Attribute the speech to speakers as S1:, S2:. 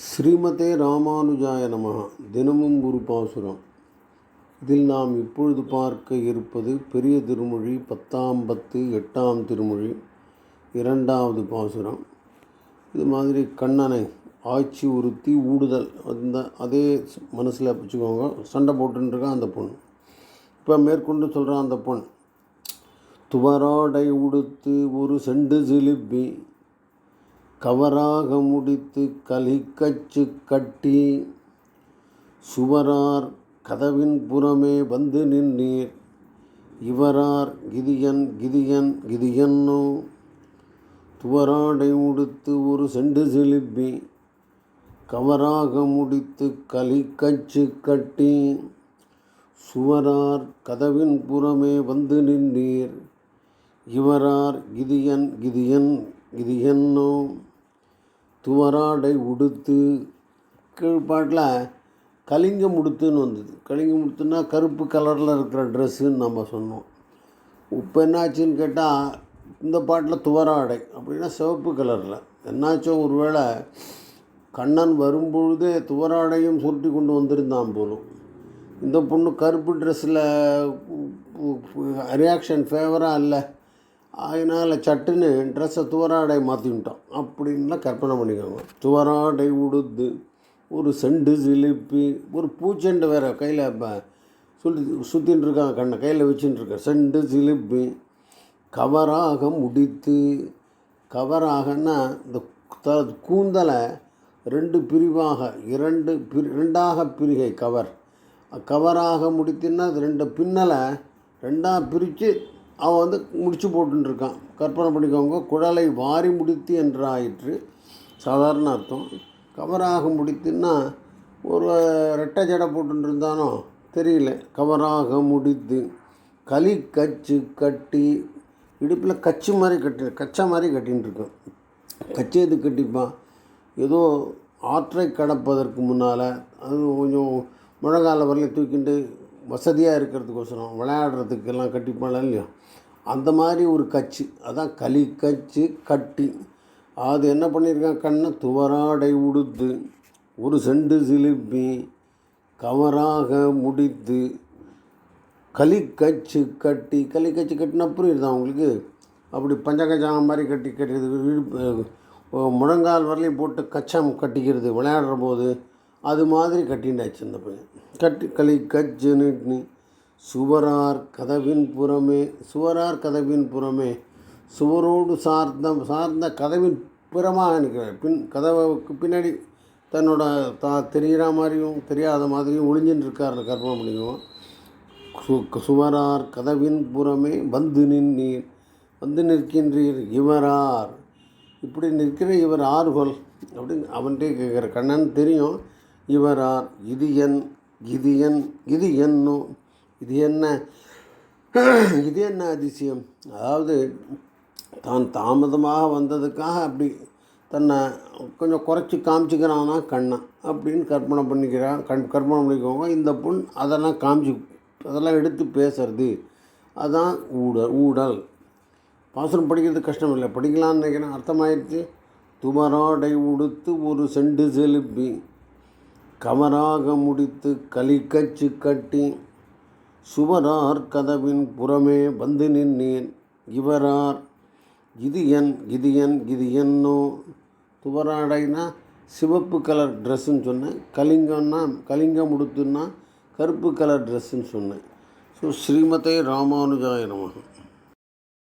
S1: ஸ்ரீமதே ராமானுஜாய நமः தினமும் ஒரு பாசுரம். இதில் நாம் இப்பொழுது பார்க்க இருப்பது பெரிய திருமொழி பத்தாம் பத்து எட்டாம் திருமொழி இரண்டாவது பாசுரம். இது மாதிரி கண்ணனை ஆட்சி உறுத்தி ஊடுதல். அந்த அதே மனசில் வச்சுக்கோங்க சண்டை போட்டுருக்கான் அந்த பொண்ணு. இப்போ மேற்கொண்டு சொல்கிறான் அந்த பொண் துவராடை உடுத்து ஒரு செண்டு சிலிப்பி கவராக முடித்து கலிக்கச்சு கட்டி சுவரார் கதவின் புறமே வந்து நின்றீர் இவரார் கிதியன் கிதியன் கிதியன்னோ? துவராடை உடுத்து ஒரு செண்டு சிலிப்பி கவராக முடித்து கலிக்கச்சு கட்டி சுவரார் கதவின் புறமே வந்து நின்றீர் இவரார் கிதியன் கிதியன் கிதியன்னோ? துவராடை உடுத்து கீழ்பாட்டில் கலிங்கம் உடுத்துன்னு வந்தது. கலிங்கம் உடுத்துன்னா கருப்பு கலரில் இருக்கிற ட்ரெஸ்ஸுன்னு நம்ம சொன்னோம். இப்போ என்னாச்சுன்னு கேட்டால் இந்த பாட்டில் துவராடை அப்படின்னா சிவப்பு கலரில். என்னாச்சும் ஒருவேளை கண்ணன் வரும்பொழுதே துவராடையும் சுருட்டி கொண்டு வந்திருந்தான் போலும். இந்த பொண்ணு கருப்பு ட்ரெஸ்ஸில் ரியாக்ஷன் ஃபேவராக இல்லை. அதனால் சட்டுன்னு ட்ரெஸ்ஸை துவராடை மாற்றிவிட்டோம் அப்படின்லாம் கற்பனை பண்ணிக்கோங்க. துவராடை உடுத்து ஒரு செண்டு சிலிப்பி ஒரு பூச்செண்டு வேறு கையில் இப்போ சுற்றி சுற்றின்னு இருக்காங்க கண்ணை கையில் வச்சுட்டு இருக்க செண்டு சிலிப்பி கவராக முடித்து கவராகன்னா இந்த த கூந்தலை ரெண்டு பிரிவாக இரண்டு பிரி ரெண்டாக பிரிகை கவர். கவராக முடித்துன்னா அது ரெண்டு பின்னலை ரெண்டாக பிரித்து அவன் வந்து முடிச்சு போட்டுருக்கான் கற்பனை பண்ணிக்கோங்க குழலை வாரி முடித்து என்றாயிற்று. சாதாரண அர்த்தம். கவராக முடித்துன்னா ஒரு ரெட்டை ஜடை போட்டுருந்தானோ தெரியல. கவராக முடித்து களி கச்சு கட்டி இடுப்பில் கச்சு மாதிரி கட்டி கச்சா மாதிரி கட்டின்னு இருக்கான் கச்சி எது கட்டிப்பான்? ஏதோ ஆற்றை கடப்பதற்கு முன்னால் அது கொஞ்சம் முழங்கால வரலையும் தூக்கிட்டு வசதியாக இருக்கிறதுக்கோசரம் விளையாடுறதுக்கெல்லாம் கட்டிப்பான் இல்லையா? அந்த மாதிரி ஒரு கச்சு அதான் களி கச்சு கட்டி. அது என்ன பண்ணியிருக்கான் கண்ணை துவராடை உடுத்து ஒரு செண்டு சிலிப்பி கவராக முடித்து களி கச்சு கட்டி. களி கச்சு கட்டினா புரியுது உங்களுக்கு? அப்படி பஞ்சகஜானம் மாதிரி கட்டி கட்டுறது முழங்கால் வரலையும் போட்டு கச்சம் கட்டிக்கிறது விளையாடுற போது அது மாதிரி கட்டிண்டாச்சு அந்த பையன். கட்டி களி கச்சுன்னு சுவரார் கதவின் புறமே சுவரார் கதவின் புறமே சுவரோடு சார்ந்த சார்ந்த கதவின் புறமாக நிற்கிறார். பின் கதவுக்கு பின்னாடி தன்னோட தா தெரிகிற மாதிரியும் தெரியாத மாதிரியும் ஒளிஞ்சின்னு இருக்கார் கற்பனை பண்ணிக்குவோம் சு சுவரார் கதவின் புறமே வந்து நின்றீர் வந்து நிற்கின்றீர் இவரார். இப்படி நிற்கிற இவர் ஆறுகொல் அப்படின்னு அவன்கிட்டே கேட்குற கண்ணன் தெரியும் இவரார் இது என் இது என் இது என்னும் இது என்ன? இது என்ன அதிசயம்? அதாவது தான் தாமதமாக வந்ததுக்காக அப்படி தன்னை கொஞ்சம் குறைச்சி காமிச்சிக்கிறானா கண்ணன் அப்படின்னு கற்பனை பண்ணிக்கிறான் கண் கற்பனை பண்ணிக்கோங்க. இந்த பொண் அதெல்லாம் காமிச்சு அதெல்லாம் எடுத்து பேசுறது. அதான் ஊடல் ஊடல். பாசுரம் படிக்கிறது கஷ்டம் இல்லை படிக்கலான்னு நினைக்கிறேன். அர்த்தமாயிடுச்சு துமராடை உடுத்து ஒரு செண்டு செலுப்பி கமராக முடித்து கலிக்கச்சு கட்டி சுவரார் கதவின் புறமே வந்து நின்றேன் இவரார் இது என் இது என் இது என்னோ துவராடைனா சிவப்பு கலர் ட்ரெஸ்ஸுன்னு சொன்னேன். கலிங்கம்னா கலிங்கம் உடுத்துன்னா கருப்பு கலர் ட்ரெஸ்ஸுன்னு சொன்னேன். ஸோ ஸ்ரீமதே ராமானுஜாய நமக